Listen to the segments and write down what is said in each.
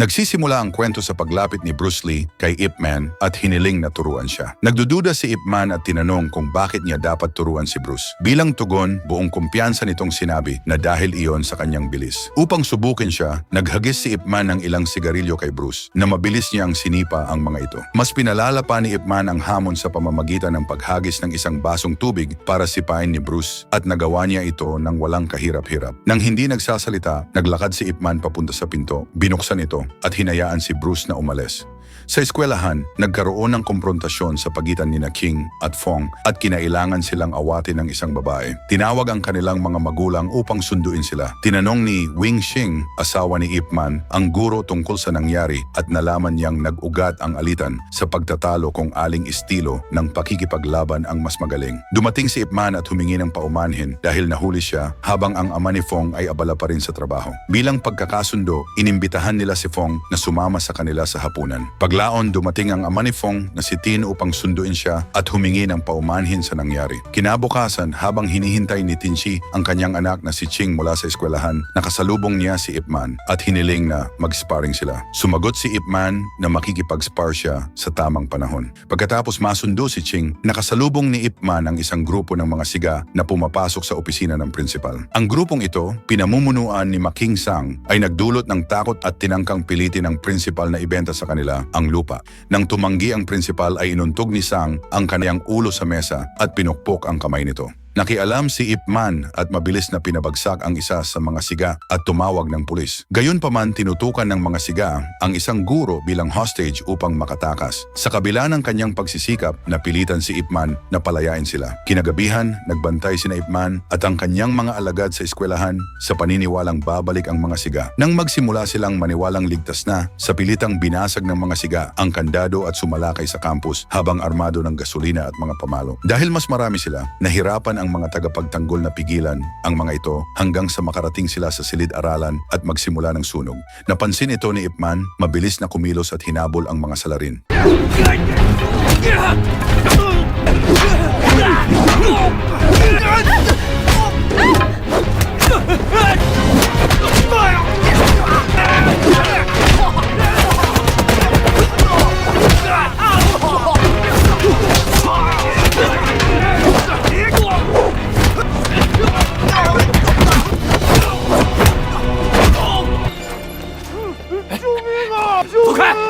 Nagsisimula ang kwento sa paglapit ni Bruce Lee kay Ip Man at hiniling na turuan siya. Nagdududa si Ip Man at tinanong kung bakit niya dapat turuan si Bruce. Bilang tugon, buong kumpiyansa nitong sinabi na dahil iyon sa kanyang bilis. Upang subukin siya, naghagis si Ip Man ng ilang sigarilyo kay Bruce na mabilis niyang sinipa ang mga ito. Mas pinalala pa ni Ip Man ang hamon sa pamamagitan ng paghagis ng isang basong tubig para sipain ni Bruce at nagawa niya ito ng walang kahirap-hirap. Nang hindi nagsasalita, naglakad si Ip Man papunta sa pinto, binuksan ito at hinayaan si Bruce na umalis. Sa eskwelahan, nagkaroon ng komprontasyon sa pagitan ni na King at Fong at kinailangan silang awatin ng isang babae. Tinawag ang kanilang mga magulang upang sunduin sila. Tinanong ni Wing Xing, asawa ni Ip Man, ang guro tungkol sa nangyari at nalaman niyang nag-ugat ang alitan sa pagtatalo kung aling estilo ng pakikipaglaban ang mas magaling. Dumating si Ip Man at humingi ng paumanhin dahil nahuli siya habang ang ama ni Fong ay abala pa rin sa trabaho. Bilang pagkakasundo, inimbitahan nila si Fong na sumama sa kanila sa hapunan. Paglaon, dumating ang ama ni Fong na si Tin upang sunduin siya at humingi ng paumanhin sa nangyari. Kinabukasan, habang hinihintay ni Tinchi ang kanyang anak na si Ching mula sa eskwelahan, nakasalubong niya si Ip Man at hiniling na mag-sparring sila. Sumagot si Ip Man na makikipag-spar siya sa tamang panahon. Pagkatapos masundo si Ching, nakasalubong ni Ip Man ang isang grupo ng mga siga na pumapasok sa opisina ng principal. Ang grupong ito, pinamumunuan ni Making Sang, ay nagdulot ng takot at tinangkang pilitin ng principal na ibenta sa kanila ang lupa. Nang tumanggi ang principal ay inuntog ni Sang ang kaniyang ulo sa mesa at pinukpok ang kamay nito. Nakialam si Ip Man at mabilis na pinabagsak ang isa sa mga siga at tumawag ng pulis. Gayunpaman tinutukan ng mga siga ang isang guro bilang hostage upang makatakas. Sa kabila ng kanyang pagsisikap, napilitan si Ip Man na palayain sila. Kinagabihan, nagbantay sina Ip Man at ang kanyang mga alagad sa eskwelahan sa paniniwalang babalik ang mga siga. Nang magsimula silang maniwalang ligtas na, sa pilitang binasag ng mga siga ang kandado at sumalakay sa campus habang armado ng gasolina at mga pamalo. Dahil mas marami sila, nahirapan ang mga tagapagtanggol na pigilan ang mga ito hanggang sa makarating sila sa silid-aralan at magsimula ng sunog. Napansin ito ni Ipman, mabilis na kumilos at hinabol ang mga salarin. 快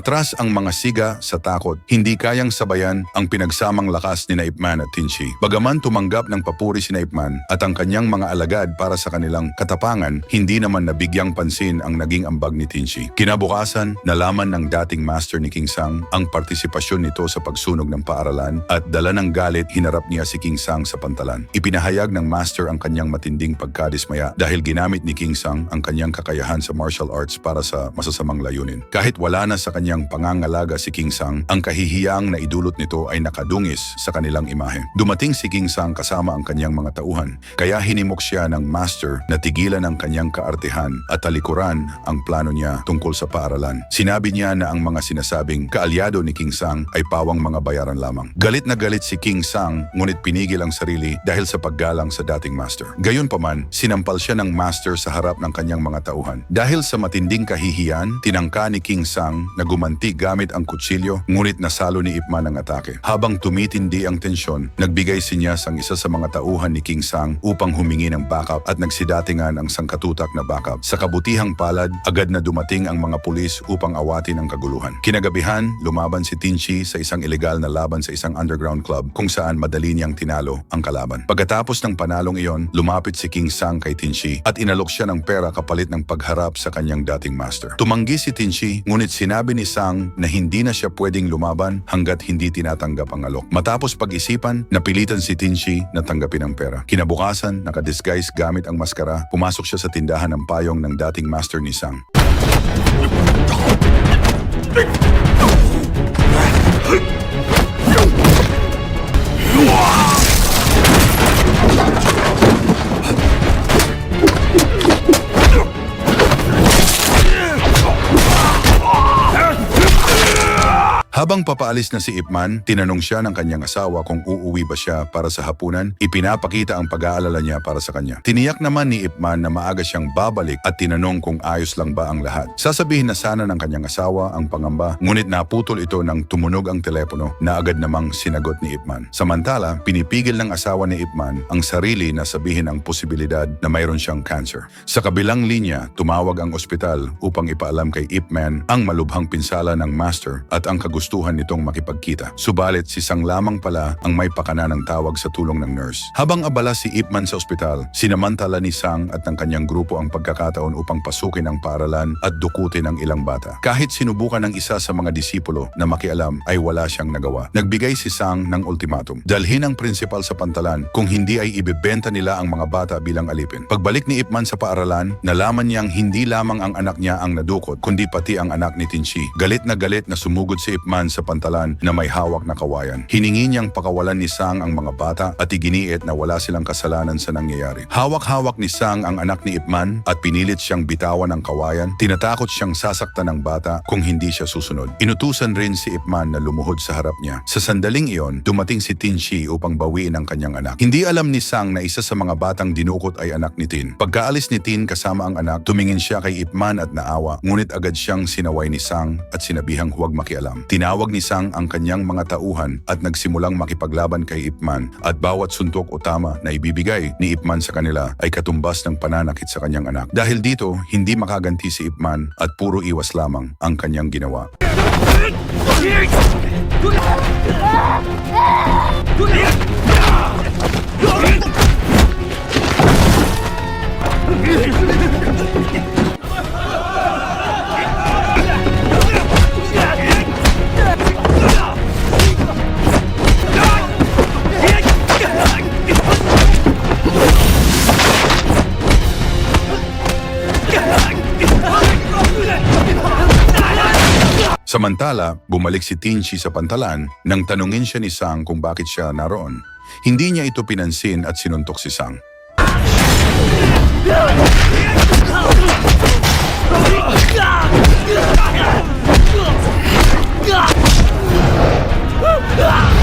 Umatras ang mga siga sa takot. Hindi kayang sabayan ang pinagsamang lakas ni Naipman at Tinchi. Bagaman tumanggap ng papuri si Naipman at ang kanyang mga alagad para sa kanilang katapangan, hindi naman nabigyang pansin ang naging ambag ni Tinchi. Kinabukasan, nalaman ng dating master ni King Sang ang partisipasyon nito sa pagsunog ng paaralan at dala ng galit hinarap niya si King Sang sa pantalan. Ipinahayag ng master ang kanyang matinding pagkadismaya dahil ginamit ni King Sang ang kanyang kakayahan sa martial arts para sa masasamang layunin. Kahit wala na sa kanyang pangangalaga si King Sang, ang kahihiyaang na idulot nito ay nakadungis sa kanilang imahe. Dumating si King Sang kasama ang kanyang mga tauhan, kaya hinimok siya ng master na tigilan ang kanyang kaartehan at talikuran ang plano niya tungkol sa paaralan. Sinabi niya na ang mga sinasabing kaalyado ni King Sang ay pawang mga bayaran lamang. Galit na galit si King Sang ngunit pinigil ang sarili dahil sa paggalang sa dating master. Gayunpaman, sinampal siya ng master sa harap ng kanyang mga tauhan. Dahil sa matinding kahihiyan, tinangka ni King Sang na gumanti gamit ang kutsilyo ngunit nasalo ni Ip Man ang atake. Habang tumitindi ang tensyon, nagbigay sinyas ang isa sa mga tauhan ni King Sang upang humingi ng backup at nagsidatingan ang sangkatutak na backup. Sa kabutihang palad, agad na dumating ang mga pulis upang awatin ang kaguluhan. Kinagabihan, lumaban si Tinchi sa isang ilegal na laban sa isang underground club kung saan madali niyang tinalo ang kalaban. Pagkatapos ng panalong iyon, lumapit si King Sang kay Tinchi at inalok siya ng pera kapalit ng pagharap sa kanyang dating master. Tumanggi si Tinchi ngunit sinabi ni Sang na hindi na siya pwedeng lumaban hanggat hindi tinatanggap ang alok. Matapos pag-isipan, napilitan si Tinchi na tanggapin ang pera. Kinabukasan, nakadisguise gamit ang maskara, pumasok siya sa tindahan ng payong ng dating master ni Sang. Habang papaalis na si Ipman, tinanong siya ng kanyang asawa kung uuwi ba siya para sa hapunan, ipinapakita ang pag-aalala niya para sa kanya. Tiniyak naman ni Ipman na maaga siyang babalik at tinanong kung ayos lang ba ang lahat. Sasabihin na sana ng kanyang asawa ang pangamba, ngunit naputol ito nang tumunog ang telepono na agad namang sinagot ni Ipman. Samantala, pinipigil ng asawa ni Ipman ang sarili na sabihin ang posibilidad na mayroon siyang cancer. Sa kabilang linya, tumawag ang ospital upang ipaalam kay Ipman ang malubhang pinsala ng master at ang kagustuhan nitong makipagkita. Subalit si Sang lamang pala ang may pakana ng tawag sa tulong ng nurse. Habang abala si Ipman sa ospital, sinamantala ni Sang at ng kanyang grupo ang pagkakataon upang pasukin ang paaralan at dukutin ang ilang bata. Kahit sinubukan ng isa sa mga disipulo na makialam ay wala siyang nagawa. Nagbigay si Sang ng ultimatum. Dalhin ang principal sa pantalan kung hindi ay ibebenta nila ang mga bata bilang alipin. Pagbalik ni Ipman sa paaralan, nalaman niyang hindi lamang ang anak niya ang nadukot, kundi pati ang anak ni Tinchi. Galit na galit na sumugod si Ipman sa pantalan na may hawak na kawayan. Hiningi niyang pakawalan ni Sang ang mga bata at iginiit na wala silang kasalanan sa nangyayari. Hawak-hawak ni Sang ang anak ni Ipman at pinilit siyang bitawan ng kawayan. Tinatakot siyang sasaktan ng bata kung hindi siya susunod. Inutusan rin si Ipman na lumuhod sa harap niya. Sa sandaling iyon, dumating si Tinchi upang bawiin ang kanyang anak. Hindi alam ni Sang na isa sa mga batang dinukot ay anak ni Tin. Pagkaalis ni Tin kasama ang anak, tumingin siya kay Ipman at naawa, ngunit agad siyang sinaway ni Sang at sinabihang huwag makialam. Tinawag ni Sang ang kanyang mga tauhan at nagsimulang makipaglaban kay Ipman at bawat suntok o tama na ibibigay ni Ipman sa kanila ay katumbas ng pananakit sa kanyang anak. Dahil dito, hindi makaganti si Ipman at puro iwas lamang ang kanyang ginawa. Samantala, bumalik si Tinchi sa pantalan nang tanungin siya ni Sang kung bakit siya naroon. Hindi niya ito pinansin at sinuntok si Sang. Ah!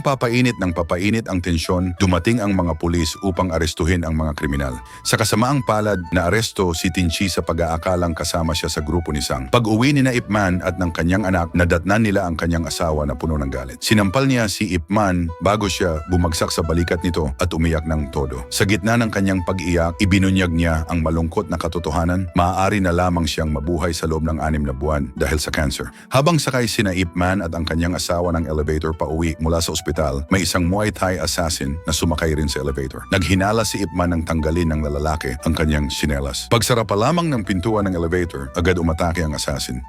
Habang papainit ng papainit ang tensyon, dumating ang mga pulis upang arestuhin ang mga kriminal. Sa kasamaang palad, naaresto si Tinchi sa pag-aakalang kasama siya sa grupo ni Sang. Pag-uwi ni na Ipman at ng kanyang anak, nadatnan nila ang kanyang asawa na puno ng galit. Sinampal niya si Ipman bago siya bumagsak sa balikat nito at umiyak ng todo. Sa gitna ng kanyang pag-iyak, ibinunyag niya ang malungkot na katotohanan, maaari na lamang siyang mabuhay sa loob ng anim na buwan dahil sa cancer. Habang sakay sina Ipman at ang kanyang asawa ng elevator pa uwi mula sa ospital, may isang Muay Thai assassin na sumakay rin sa elevator. Naghinala si Ipman ng tanggalin ng lalaki ang kanyang sinelas. Pagsara pa lamang ng pintuan ng elevator, agad umatake ang assassin.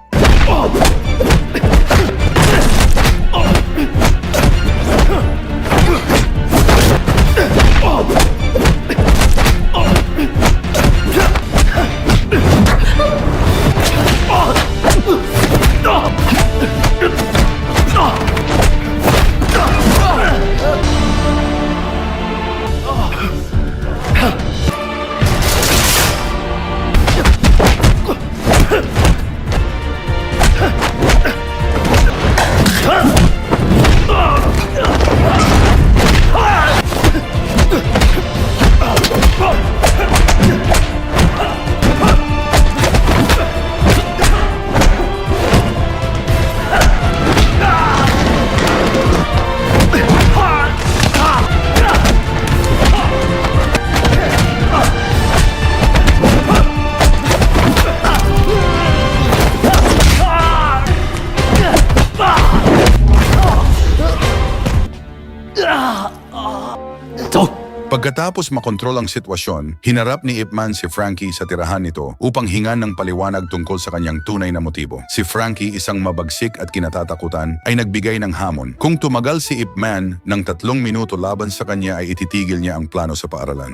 Pagkatapos makontrol ang sitwasyon, hinarap ni Ipman si Frankie sa tirahan nito upang hingan ng paliwanag tungkol sa kanyang tunay na motibo. Si Frankie, isang mabagsik at kinatatakutan, ay nagbigay ng hamon. Kung tumagal si Ipman ng tatlong minuto laban sa kanya ay ititigil niya ang plano sa paaralan.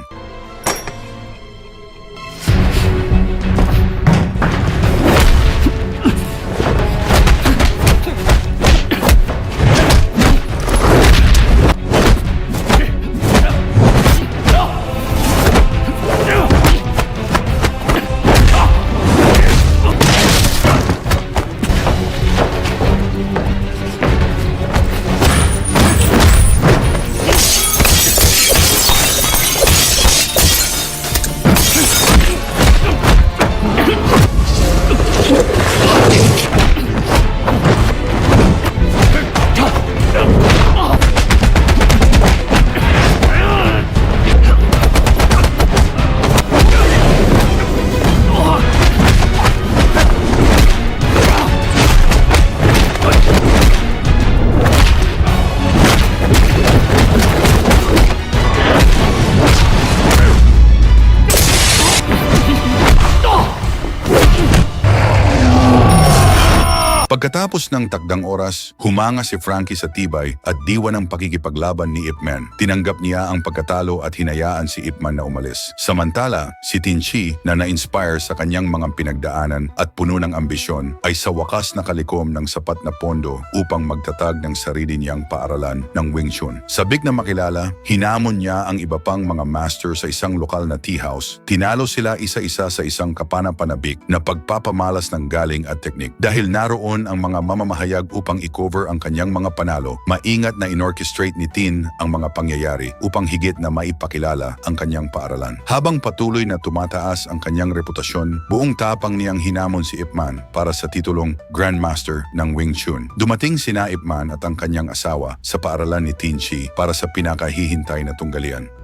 Pagkatapos ng takdang oras, humanga si Frankie sa tibay at diwa ng pakikipaglaban ni Ip Man. Tinanggap niya ang pagkatalo at hinayaan si Ip Man na umalis. Samantala, si Tinchi na na-inspire sa kanyang mga pinagdaanan at puno ng ambisyon ay sa wakas nakalikom ng sapat na pondo upang magtatag ng sarili niyang paaralan ng Wing Chun. Sabik na makilala, hinamon niya ang iba pang mga master sa isang lokal na tea house. Tinalo sila isa-isa sa isang kapanapanabik na pagpapamalas ng galing at teknik. Dahil naroon ang mga mamamahayag upang i-cover ang kanyang mga panalo, maingat na inorchestrate ni Tin ang mga pangyayari upang higit na maipakilala ang kanyang paaralan. Habang patuloy na tumataas ang kanyang reputasyon, buong tapang niyang hinamon si Ip Man para sa titulong Grandmaster ng Wing Chun. Dumating sina Ip Man at ang kanyang asawa sa paaralan ni Tin Chi para sa pinakahihintay na tunggalian.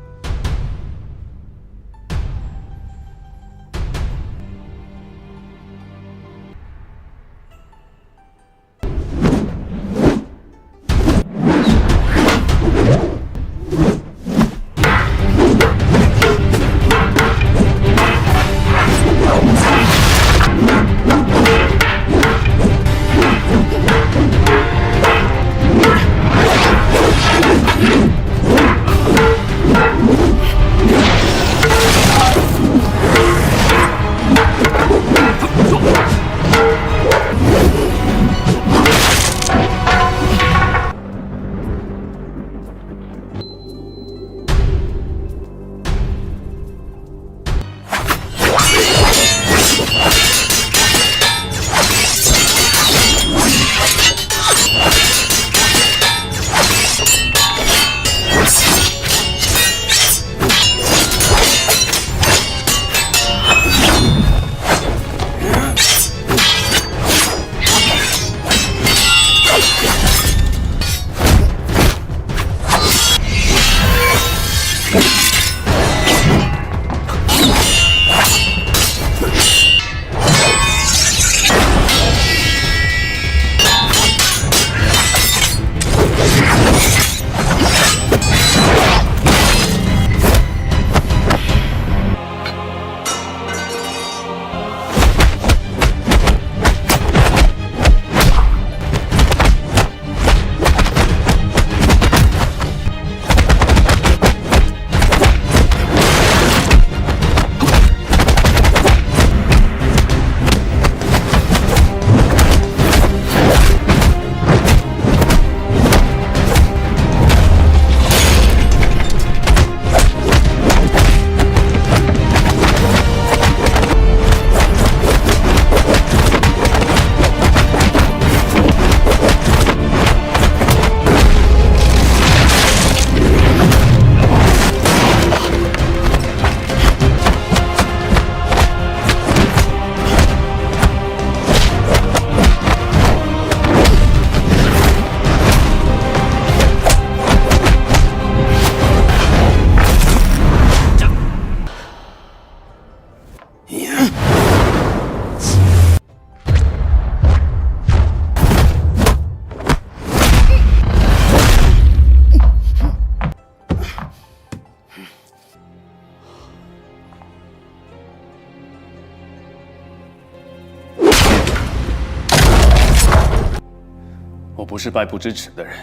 不是败不知耻的人。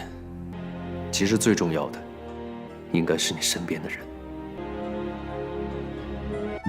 其实最重要的，应该是你身边的人。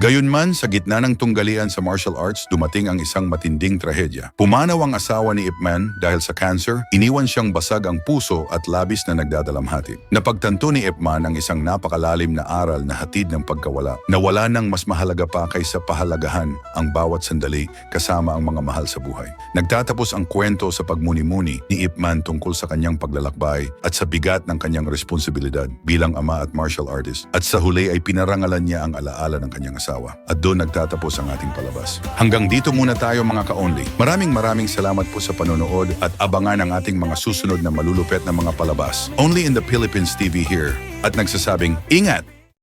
Gayunman, sa gitna ng tunggalian sa martial arts, dumating ang isang matinding trahedya. Pumanaw ang asawa ni Ip Man dahil sa cancer, iniwan siyang basag ang puso at labis na nagdadalamhati. Napagtanto ni Ip Man ang isang napakalalim na aral na hatid ng pagkawala. Nawala nang mas mahalaga pa kaysa pahalagahan ang bawat sandali kasama ang mga mahal sa buhay. Nagtatapos ang kwento sa pagmuni-muni ni Ip Man tungkol sa kanyang paglalakbay at sa bigat ng kanyang responsibilidad bilang ama at martial artist. At sa huli ay pinarangalan niya ang alaala ng kanyang asawa. At doon nagtatapos ang ating palabas. Hanggang dito muna tayo mga ka-only. Maraming maraming salamat po sa panonood at abangan ang ating mga susunod na malulupet na mga palabas. Only in the Philippines TV here. At nagsasabing, ingat!